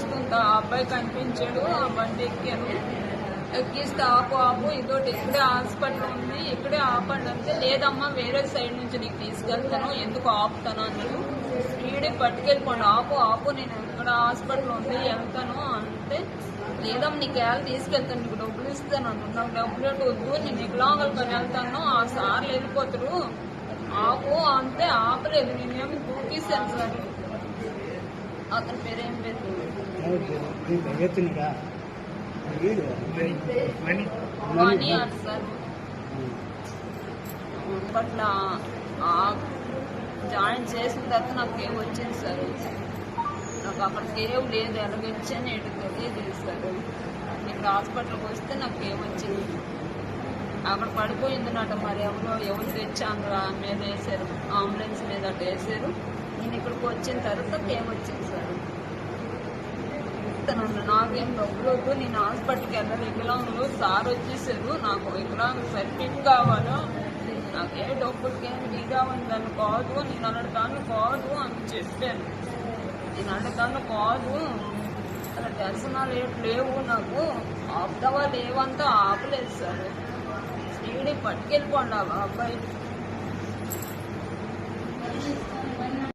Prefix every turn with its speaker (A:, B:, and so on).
A: వస్తుందా ఆ అబ్బాయి కనిపించాడు ఆ బండి ఎక్కాను. ఎక్కిస్తే ఆపు ఆపు ఇదోటి ఇక్కడే హాస్పిటల్ ఉంది ఇక్కడే ఆపండి అంటే లేదమ్మా వేరే సైడ్ నుంచి నీకు తీసుకెళ్తాను ఎందుకు ఆపుతాను అన్నాడు. వీడే పట్టుకెళ్ళిపోండి ఆపు ఆపు నేను ఇక్కడ హాస్పిటల్ ఉంది వెళ్తాను అంటే లేదమ్మ నీకు వేళ తీసుకెళ్తాను నీకు డబ్బులు ఇస్తాను అన్నాడు నాకు డబ్బులు వద్దు నేను వికలాంగులతో వెళ్తాను ఆ సార్లు వెళ్ళిపోతారు. ఆపు అంటే ఆపలేదు నేనేమి దూకేశాను సార్. అతని పేరు పేరు?
B: ఎత్తునిగా వీడు
C: మనీ
A: మనీ అని సార్ అప్పట్లో జాయిన్ చేసిన తర్వాత నాకు ఏం వచ్చింది సార్? నాకు అక్కడికి ఏం లేదు ఎలాగొచ్చాను ఏంటో తెలియదు సార్. ఇక్కడ హాస్పిటల్కి వస్తే నాకు ఏం వచ్చింది? అక్కడ పడిపోయిందన్నట మరి ఎవరో ఎవరు తెచ్చి అందులో మీద వేసారు అంబులెన్స్ మీద అట్ట వేసారు నేను ఇక్కడికి వచ్చిన తర్వాత ఏమొచ్చింది సార్? తను నాకేం డబ్బులు నేను హాస్పిటల్కి వెళ్ళాలి. వికలాంగులు సార్ వచ్చేసారు. నాకు వికలాంగులు సర్టిఫికేట్ కావాలో? నాకే డబ్బులకి ఏం కావాలి? దాన్ని కాదు. నేను అన్నదాన్ని కాదు అని చెప్పాను. నేను అన్నదాన్ని కాదు. అలా దర్శనాలు ఏం లేవు నాకు. ఆపుతావా లేవంతా ఆపలేదు సార్. స్పీడ్ పట్టుకెళ్ళిపోండి ఆ అబ్బాయి